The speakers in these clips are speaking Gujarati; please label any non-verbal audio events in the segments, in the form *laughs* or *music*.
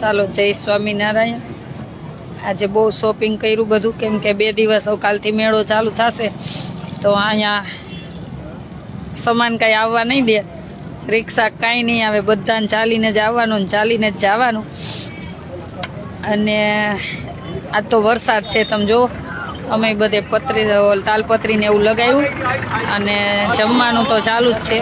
ચાલો જય સ્વામિનારાયણ આજે બહુ શોપિંગ કર્યું બધું કેમ કે બે દિવસ હવે કાલથી મેળો ચાલુ થશે તો અહીંયા સમાન કાંઈ આવવા નહીં દે રિક્ષા કાંઈ નહીં આવે બધાને ચાલીને જ આવવાનું ને ચાલીને જ જવાનું અને આ તો વરસાદ છે તમે જુઓ અમે બધે પતરી તાલપત્રીને એવું લગાવ્યું અને જમવાનું તો ચાલુ જ છે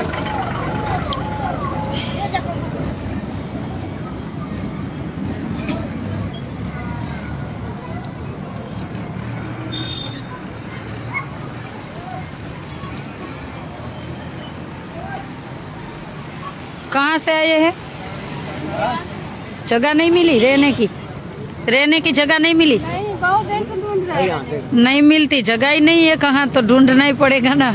से आए हैं जगह नहीं मिली रहने की रहने की जगह नहीं मिली नहीं, नहीं मिलती जगह ही नहीं है कहाँ तो ढूंढना ही पड़ेगा ना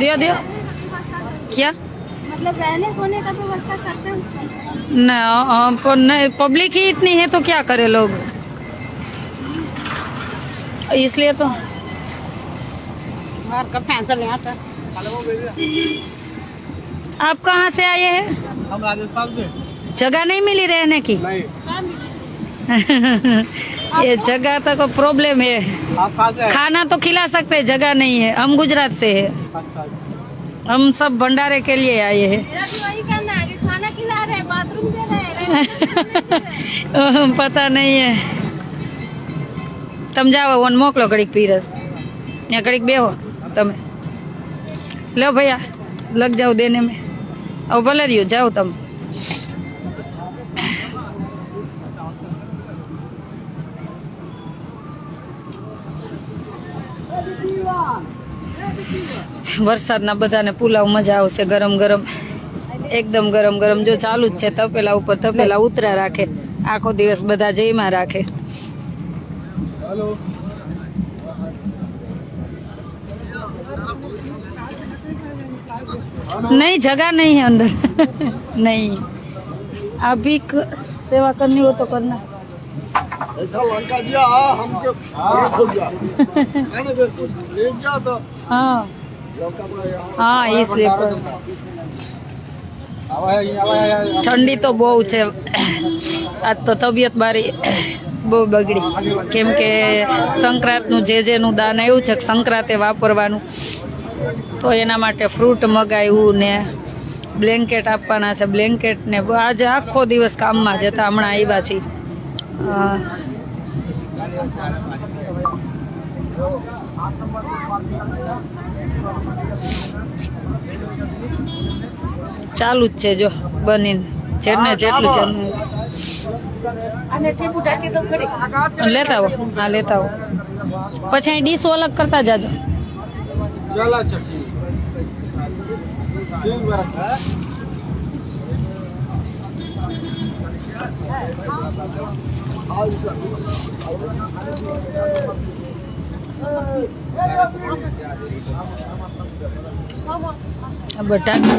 दियो दियो क्या मतलब रहने सोने का तो व्यवस्था करते हैं ना पब्लिक ही इतनी है तो क्या करे लोग इसलिए तो आप कहाँ से आए हैं हम राजस्थान से जगह नहीं मिली रहने की नहीं। *laughs* ये जगह तो को प्रॉब्लम है आप से खाना तो खिला सकते हैं जगह नहीं है हम गुजरात से है अच्छा, अच्छा। हम सब भंडारे के लिए आए हैं खाना खिला रहे बाथरूम दे रहे *laughs* पता नहीं है તમ वन मोक लो ઘડીક पीरस या ઘડીક बेहो તમે લો ભૈયા લગ જાઓ દેને મેં હવે ભલે રહ્યું જાઓ તમે વરસાદના બધાને પુલાવ મજા આવશે ગરમ ગરમ એકદમ ગરમ ગરમ જો ચાલુ જ છે તપેલા ઉપર તપેલા ઉતરા રાખે આખો દિવસ બધા જઈમાં રાખે नहीं जगह नहीं है अंदर नहीं अभी क... सेवा करनी हो तो करना ऐसा लंका दिया हमको हो गया ले गया तो हाँ हाँ इसलिए ઠંડી તો બહુ છે આજ તો તબિયત મારી બહુ બગડી કેમ કે સંક્રાંતનું જે જેનું દાન આવ્યું છે સંક્રાંતે વાપરવાનું તો એના માટે ફ્રૂટ મગાવ્યું ને બ્લેન્કેટ આપવાના છે બ્લેન્કેટ ને આજે આખો દિવસ કામમાં જતા હમણાં આવ્યા છીએ ચાલુ જ છે જો બનીને જેને જેટલું જમવું લેતા આવો હા લેતા આવો પછી અહીં ડીશ અલગ કરતા જાજો ज्वाला चटनी तीन बरत है बटन बटन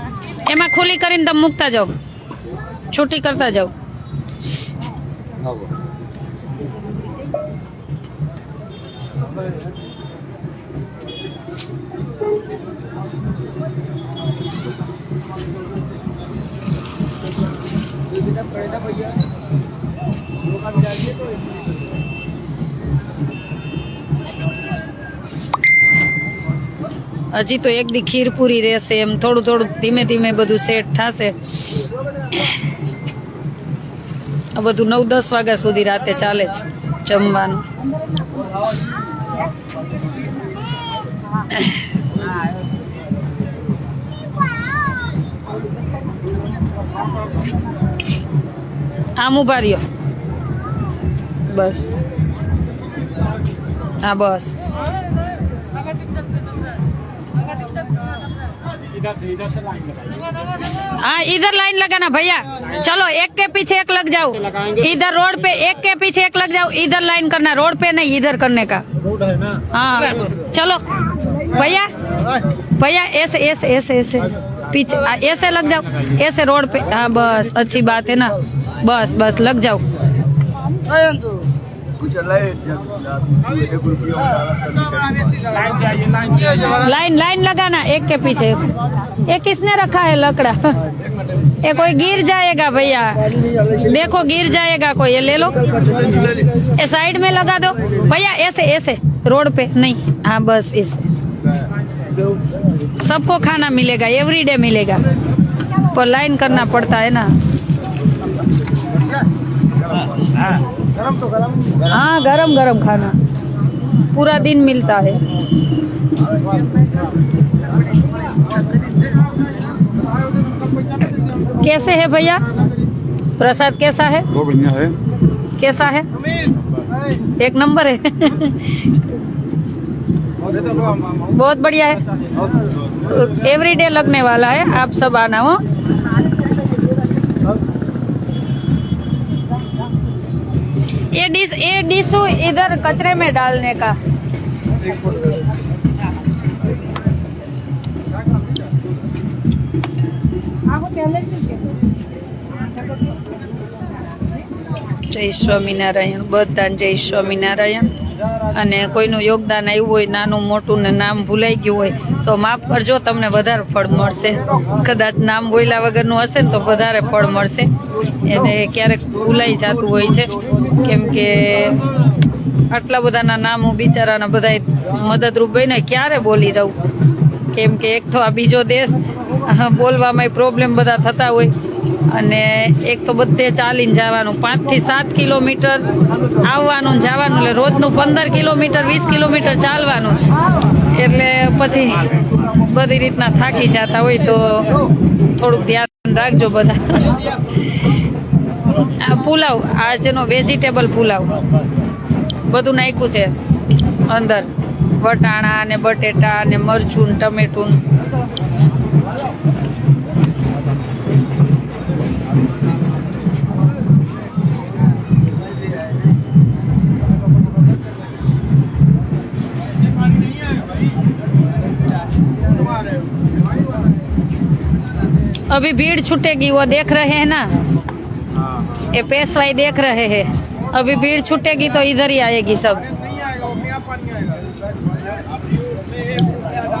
એમાં ખુલી કરીને તમે મૂકતા જાઓ છૂટી કરતા જાઓ ભૈયા હજી તો એક દી ખીર પૂરી રહેશે એમ થોડું થોડું ધીમે ધીમે બધું સેટ થશે આ બધું નવ દસ વાગ્યા સુધી રાતે ચાલે છે જમવાનું આમ ઉભા રહ્યો બસ હા બસ हाँ इधर लाइन लगाना भैया चलो एक के पीछे एक लग जाओ इधर रोड पे एक के पीछे एक लग जाओ इधर लाइन करना रोड पे नहीं इधर करने का हाँ चलो भैया भैया ऐसे ऐसे ऐसे ऐसे पीछे ऐसे लग जाओ ऐसे रोड पे हाँ बस अच्छी बात है ना बस बस लग जाओ लाइन लाइन लगाना एक के पीछे ये किसने रखा है लकड़ा *laughs* ये कोई गिर जाएगा भैया देखो गिर जाएगा कोई ये ले लो ये साइड में लगा दो भैया ऐसे ऐसे रोड पे नहीं हाँ बस इस सबको खाना मिलेगा एवरीडे मिलेगा पर लाइन करना पड़ता है ना गरम तो गरम हाँ गरम गरम खाना पूरा दिन मिलता है कैसे है भैया प्रसाद कैसा है वो बढ़िया है कैसा है एक नंबर है बहुत बढ़िया है एवरीडे लगने वाला है आप सब आना हो ये डिश ये डिशू इधर कचरे में डालने का જય સ્વામિનારાયણ બધા જય સ્વામિનારાયણ અને કોઈનું યોગદાન આવ્યું હોય નાનું મોટું ને નામ ભૂલાઈ ગયું હોય તો માફ કરજો તમને વધારે ફળ મળશે કદાચ નામ બોલ્યા વગરનું હશે ને તો વધારે ફળ મળશે એને ક્યારેક ભૂલાઈ જતું હોય છે કેમ કે આટલા બધાના નામો બિચારાના બધા મદદરૂપ બને ક્યારે બોલી રહું કેમ કે એક તો આ બીજો દેશ બોલવામાં પ્રોબ્લેમ બધા થતા હોય અને એક તો બધે ચાલીને જવાનું પાંચથી સાત કિલોમીટર આવવાનું જવાનું એટલે રોજનું પંદર કિલોમીટર વીસ કિલોમીટર ચાલવાનું એટલે પછી બધી રીતના થાકી જતા હોય તો થોડુંક ધ્યાન રાખજો બધા આ પુલાવ આજનો વેજીટેબલ પુલાવ બધું નાખ્યું છે અંદર વટાણા ને બટેટા ને મરચું ટમેટું अभी भीड़ छूटेगी वो देख रहे हैं ना ये पेश भाई देख रहे हैं अभी भीड़ छूटेगी तो इधर ही आएगी सब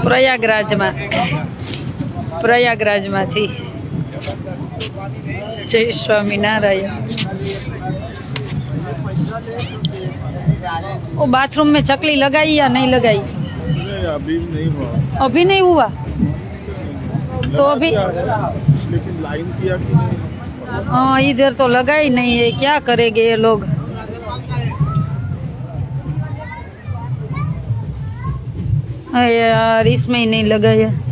प्रयागराज में प्रयागराज में थी स्वामी नारायण वो बाथरूम में चकली लगाई या नहीं लगाई अभी नहीं हुआ अभी नहीं हुआ तो अभी लेकिन लाइन किया कि हाँ इधर तो लगा ही नहीं है क्या करेंगे ये लोग यार इसमें ही नहीं लगा है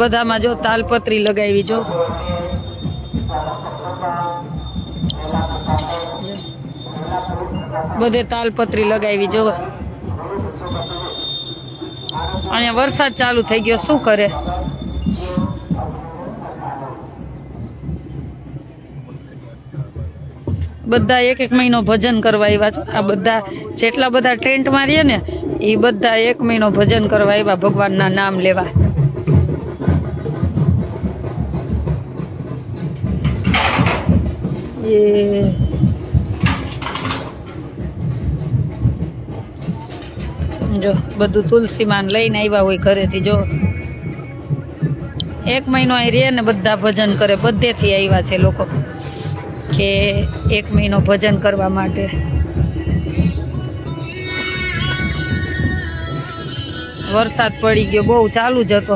બધામાં જો તાલપત્રી લગાવી જો બધે તાલપત્રી લગાવી જો અહીંયા વરસાદ ચાલુ થઈ ગયો શું કરે બધા એક એક મહિનો ભજન કરવા આવ્યા છો આ બધા જેટલા બધા ટેન્ટ મારીએ ને એ બધા એક મહિનો ભજન કરવા આવ્યા ભગવાનના નામ લેવા ये જો બધું તુલસીમાં લઈને આવ્યા હોય ઘરેથી જો એક મહિનો અહીં રહે ને બધા ભજન કરે બધેથી આવ્યા છે લોકો કે એક મહિનો ભજન કરવા માટે વરસાદ પડી ગયો બહુ ચાલુ જ હતો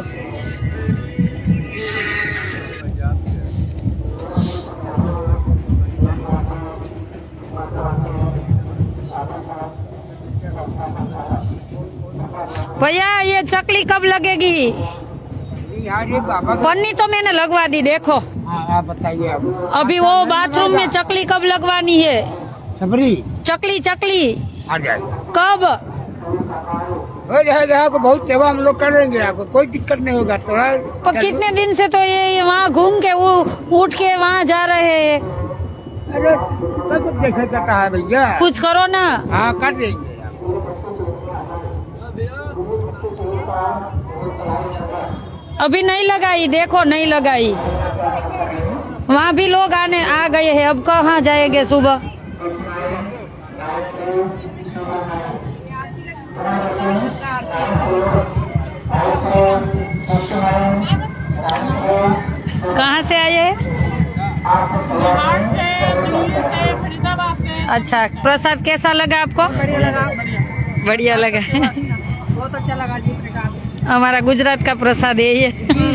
भैया ये चकली कब लगेगी पन्नी तो मैंने लगवा दी देखो आप बताइए अभी वो बाथरूम में चकली कब लगवानी है चकली चकली हाँ हाँ कब आपको बहुत सेवा हम लोग करेंगे आपको कोई दिक्कत नहीं होगा तो पर कितने दिन से तो ये वहाँ घूम के उठ के वहाँ जा रहे हैं अरे सब देखा जाता है भैया कुछ करो ना हाँ कर देंगे अभी नहीं लगाई देखो नहीं लगाई वहाँ भी लोग आने आ गए हैं अब कहाँ जाएंगे सुबह कहाँ से आए से अच्छा प्रसाद कैसा लगा आपको बढ़िया लगा बढ़िया लगा बहुत अच्छा लगा जी प्रसाद हमारा गुजरात का प्रसाद यही है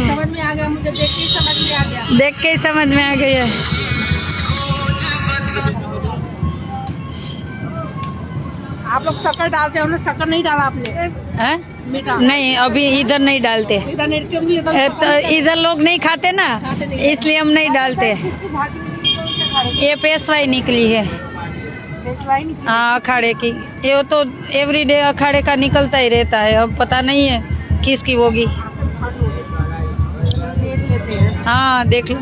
समझ में आ गया मुझे देख के समझ में आ गया देख के ही समझ में आ गई है आप लोग शक्कर डालते हो शक्कर नहीं डाला आपने नहीं अभी इधर तो नहीं डालते इधर लोग नहीं खाते ना इसलिए हम नहीं अच्छा, डालते ये पेशवाई निकली है हाँ अखाड़े की ये तो एवरीडे अखाड़े का निकलता ही रहता है अब पता नहीं है किसकी होगी हाँ देख लो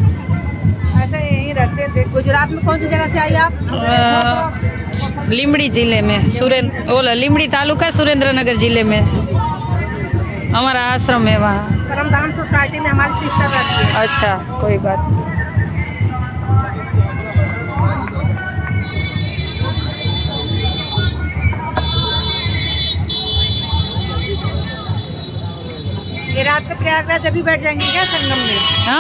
अच्छा रहते थे गुजरात में कौन सी जगह से आई आप लिमड़ी जिले में सुरेंद्र बोला लिमड़ी तालुका सुरेंद्रनगर जिले में हमारा आश्रम है वहाँ परम धाम सोसाइटी में हमारी सिस्टर रहती है अच्छा कोई बात नहीं ये रात को प्रयागराज अभी बैठ जाएंगे क्या संगम में हाँ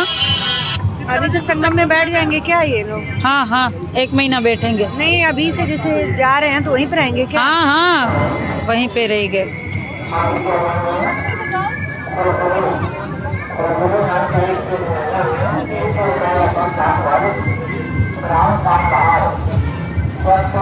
अभी से संगम में बैठ जाएंगे क्या ये लोग हाँ हाँ एक महीना बैठेंगे नहीं अभी से जैसे जा रहे हैं तो वहीं पर आएंगे क्या हाँ हाँ वहीं पे रहेंगे तो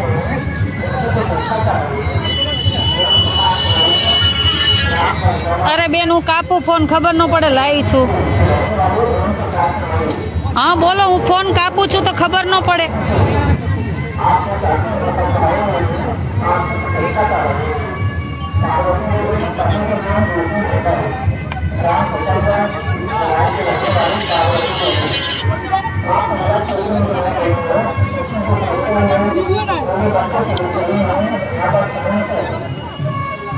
અરે બેન હું કાપું ફોન ખબર ન પડે લાવી છું હા બોલો હું ફોન કાપું છું તો ખબર ન પડે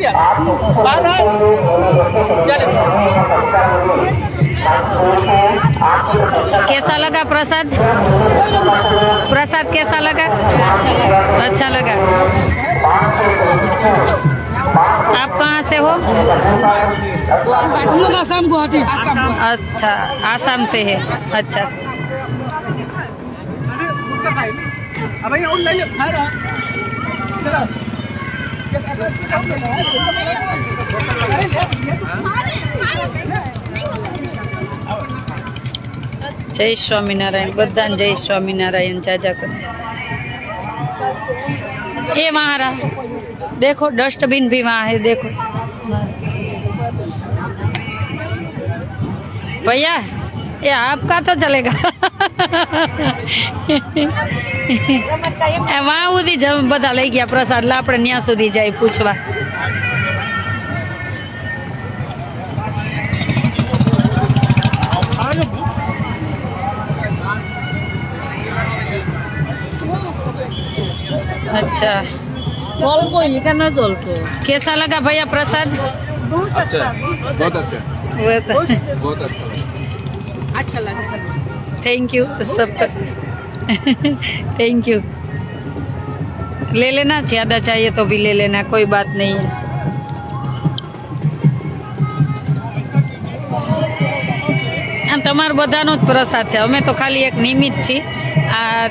कैसा लगा प्रसाद प्रसाद कैसा लगा अच्छा लगा आप कहाँ से हो आसाम गुवाहाटी अच्छा आसाम से है अच्छा जय स्वामीनारायण बदान जय स्वामीनारायण चाचा कर ये महाराज देखो डस्टबिन भी वहाँ है देखो भैया ये आपका तो चलेगा वहां उदी जब बदा लाई गया प्रसाद लापड़े न्या सुधी जाए पूछवा अच्छा कैसा लगा भैया प्रसाद अच्छा बहुत अच्छा तो- बहुत अच्छा अच्छा लगा थैंक यू सब थैंक यू ले लेना ज्यादा चाहिए तो भी ले लेना कोई बात नहीं है हाँ, बधा नो प्रसाद है अमे तो खाली एक निमित छी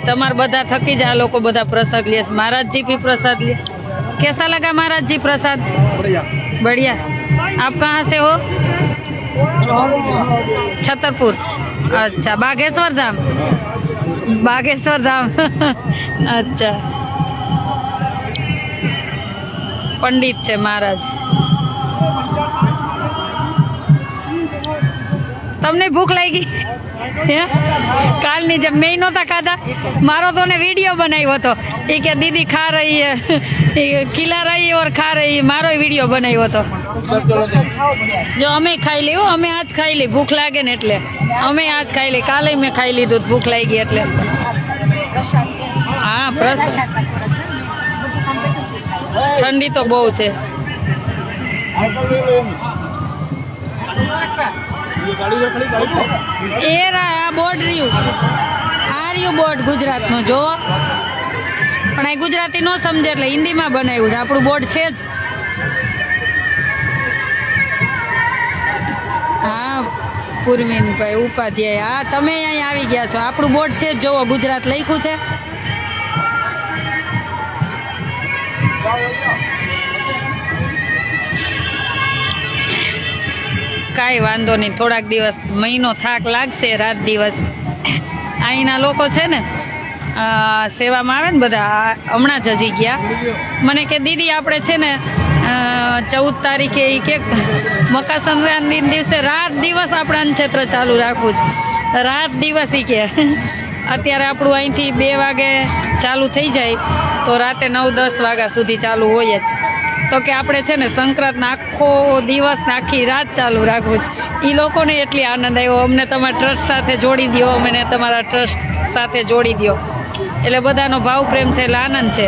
तर बधा थकी जा लोग बधा प्रसाद लिया महाराज जी भी प्रसाद लिया कैसा लगा महाराज जी प्रसाद बढ़िया आप कहाँ से हो छतरपुर અચ્છા બાગેશ્વર ધામ બાગેશ્વર ધામ અચ્છા પંડિત છે મહારાજ તમને ભૂખ લાગી ગઈ કાલની જેમ મેં નહોતા ખાધા મારો તો વિડીયો બનાવ્યો હતો એ કે દીદી ખા રહી ખીલા રહી ઓર ખા રહી મારો વિડીયો બનાવ્યો હતો જો અમે ખાઈ લઈએ અમે આજ ખાઈ લઈ ભૂખ લાગે ને એટલે અમે આજ ખાઈ લઈ કાલે મેં ખાઈ લીધું ભૂખ લાગી એટલે હા પ્રસાદ ઠંડી તો બહુ છે એ રા આ બોર્ડ રહ્યું આ રહ્યું બોર્ડ ગુજરાતનું જો પણ એ ગુજરાતી ન સમજે એટલે હિન્દીમાં બનાવ્યું છે આપણું બોર્ડ છે જ પૂર્વીનભાઈ ઉપાધ્યાય હા તમે અહીં આવી ગયા છો આપણું બોર્ડ છે જોવો ગુજરાત લખ્યું છે કાંઈ વાંધો નહીં થોડાક દિવસ મહિનો થાક લાગશે રાત દિવસ અહીંના લોકો છે ને સેવામાં આવે ને બધા હમણાં જ હજી ગયા મને કે દીદી આપણે છે ને ચૌદ તારીખે એ કે મકર સંક્રાંતિના દિવસે રાત દિવસ આપણે અન્નક્ષેત્ર ચાલુ રાખવું છે રાત દિવસ એ કે અત્યારે આપણું અહીંથી બે વાગે ચાલુ થઈ જાય તો રાતે નવ દસ વાગ્યા સુધી ચાલુ હોય જ તો કે આપણે છે ને સંક્રાંતના આખો દિવસ નાખી રાત ચાલુ રાખવું છે એ લોકોને એટલી આનંદ આવ્યો અમને તમારા ટ્રસ્ટ સાથે જોડી દો અમને તમારા ટ્રસ્ટ સાથે જોડી દો એટલે બધાનો ભાવ પ્રેમ છે એટલે આનંદ છે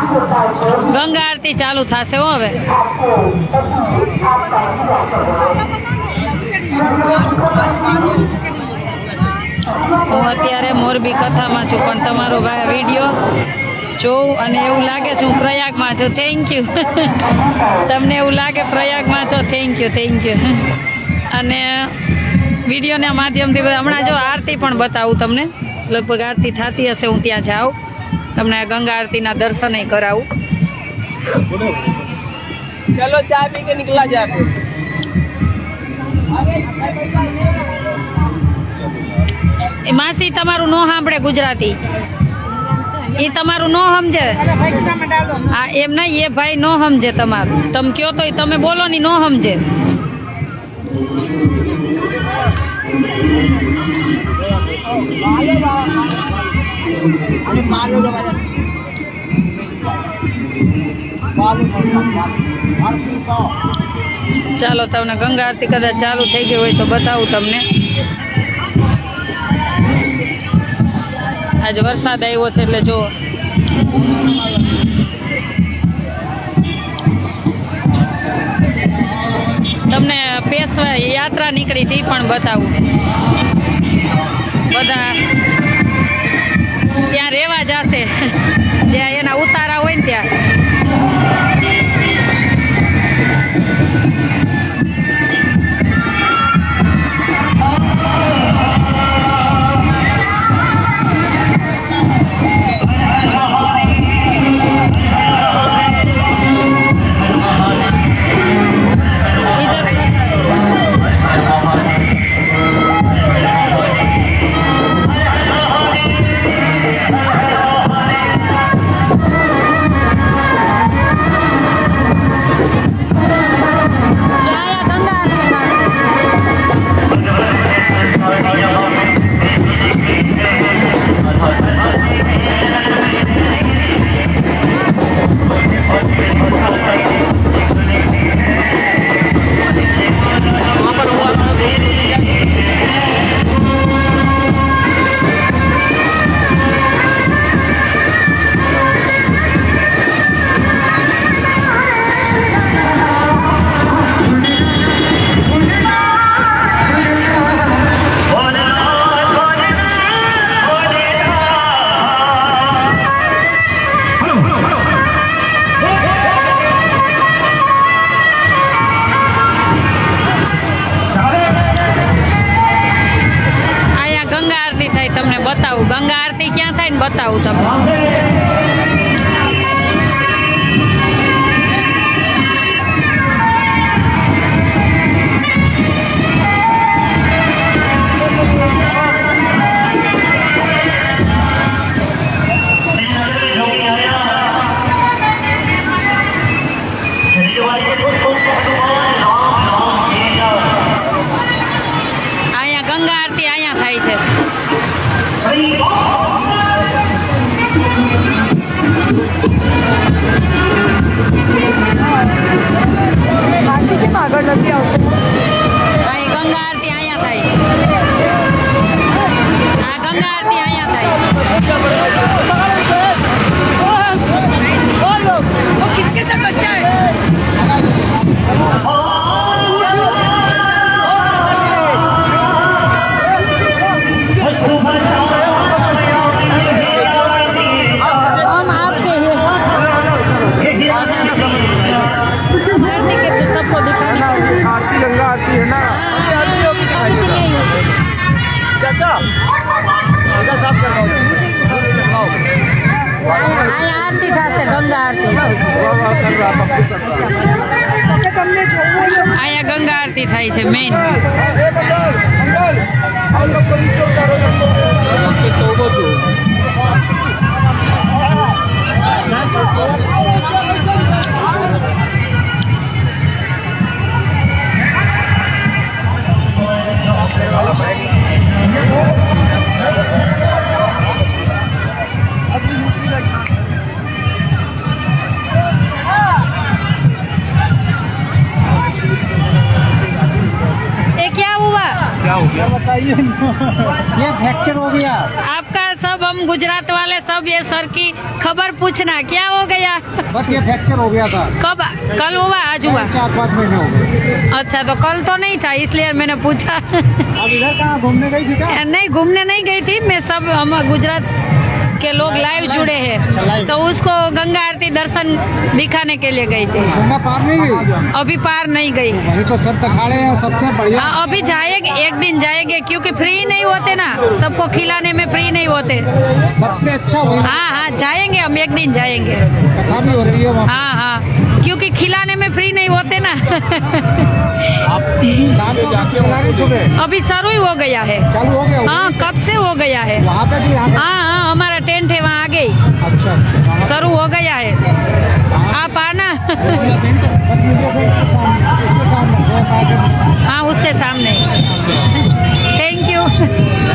ગંગા આરતી ચાલુ થશે હો હવે હું અત્યારે મોરબી કથામાં છું પણ તમારો ભાઈ વિડીયો જોઉં અને એવું લાગે છે હું પ્રયાગમાં છું થેન્ક યુ *laughs* તમને એવું લાગે પ્રયાગમાં છો થેન્ક યુ થેન્ક યુ અને વિડીયોના માધ્યમથી હમણાં જો આરતી પણ બતાવું તમને લગભગ આરતી થતી હશે હું ત્યાં જાઉં તમને ગંગા આરતીના દર્શન કરાવું ચલો ચા પી કે નીકળા જાય એ માસી તમારું નો સાંભળે ગુજરાતી એ તમારું નો સમજે હા એમ નહીં એ ભાઈ નો સમજે તમારું તમે કયો તો તમે બોલો ની નો સમજે Oh, आणि पालू ચાલો તમને ગંગા આરતી કદાચ ચાલુ થઈ ગઈ હોય તો બતાવું તમને આજે વરસાદ આવ્યો છે એટલે જો તમને પેશવા યાત્રા નીકળી છે એ પણ બતાવું બધા ત્યાં રહેવા જશે જ્યાં એના ઉતારા હોય ને ત્યાં તો આગળ નથી આવતું અહીં ગંગા આરતી અહીંયા થાય આ ગંગા આરતી અહીંયા થાય કિસકે સાથ અચ્છા હૈ આરતી થાય છે મેઇન Thank you. हो गया बताइए ये फ्रैक्चर हो गया आपका सब हम गुजरात वाले सब ये सर की खबर पूछना क्या हो गया बस ये फ्रैक्चर हो गया था कब कल हुआ आज हुआ चार पाँच महीने हो गए अच्छा तो कल तो नहीं था इसलिए मैंने पूछा अब इधर कहाँ घूमने गई थी क्या नहीं घूमने नहीं गई थी मैं सब हम गुजरात के लोग लाइव जुड़े हैं तो उसको गंगा आरती दर्शन दिखाने के लिए गई थी गंगा पार नहीं गई अभी पार नहीं गई वही तो सब तखाड़े हैं सबसे बढ़िया हाँ, अभी जाएंगे एक दिन जाएंगे क्योंकि फ्री नहीं होते ना सबको खिलाने में फ्री नहीं होते सबसे अच्छा हाँ हाँ जाएंगे हम एक दिन जाएंगे कथा भी हो रही है हाँ हाँ क्योंकि खिलाने में फ्री नहीं होते ना अभी शुरू ही हो गया है हाँ कब से हो गया है हाँ हाँ हमारा टेंट है वहाँ आगे अच्छा शुरू हो गया है आप आना हाँ उसके सामने थैंक यू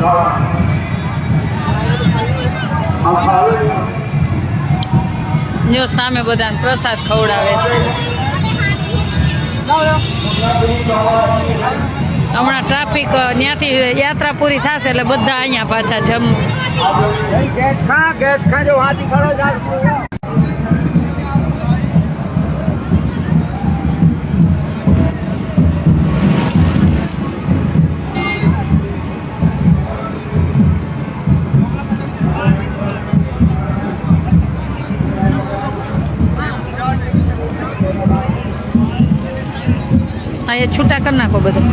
જો સામે બધાને પ્રસાદ ખવડાવે છે હમણાં ટ્રાફિક ત્યાંથી યાત્રા પૂરી થશે એટલે બધા અહીંયા પાછા જમવું અહીંયા છૂટા કરી નાખો બધું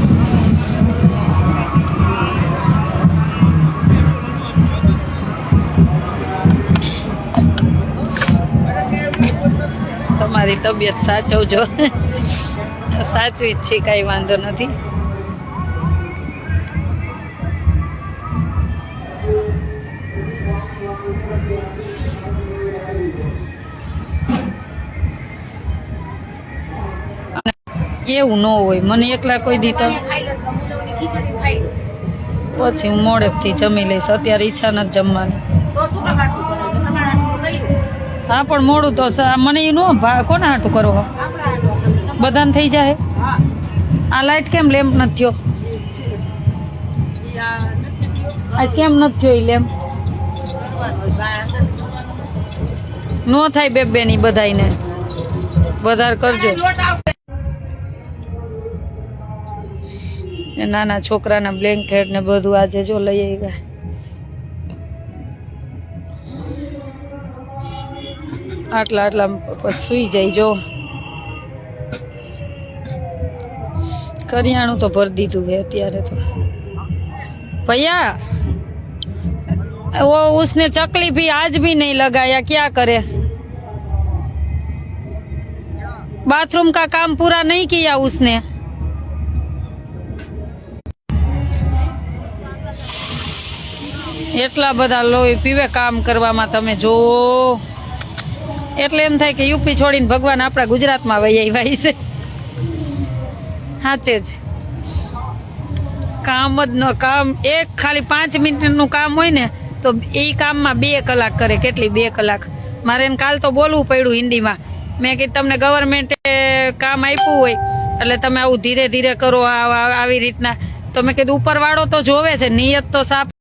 તમારી તબિયત સાચવજો સાચવી જ છે કાંઈ વાંધો નથી એવું ન હોય મને એકલા કોઈ દીધા પછી હું મોડેથી જમી લઈશ અત્યારે ઈચ્છા નથી જમવાની હા પણ મોડું તો મને એ ન કોના હાટું કરો બધાને થઈ જાય આ લાઇટ કેમ લેમ્પ નથી થયો આ કેમ નથી થયો એ લેમ્પ નો થાય બે બેની બધાને વધારે કરજો નાના છોકરાના બ્લેન્કેટ ને બધું આજે જો લઈ આવ્યા આટલા આટલા સૂઈ જાય જો કરિયાણું તો ભરી દીધું છે અત્યારે તો ભૈયા ઓ ઉસને ચકલી ભી આજ ભી નહીં લગાયા ક્યાં કરે બાથરૂમ કા કામ પૂરા નહીં કિયા ઉસને એટલા બધા લોહી પીવે કામ કરવામાં તમે જોવો એટલે એમ થાય કે યુપી છોડીને ભગવાન આપણા ગુજરાતમાં વૈયા ભાઈ છે સાચે જ કામ જ ન કામ એક ખાલી પાંચ મિનિટનું કામ હોય ને તો એ કામમાં બે કલાક કરે કેટલી બે કલાક મારે એને કાલ તો બોલવું પડ્યું હિન્દીમાં મેં કીધું તમને ગવર્મેન્ટે કામ આપ્યું હોય એટલે તમે આવું ધીરે ધીરે કરો આવી રીતના તો મેં કીધું ઉપરવાળો તો જોવે છે નિયત તો સાફ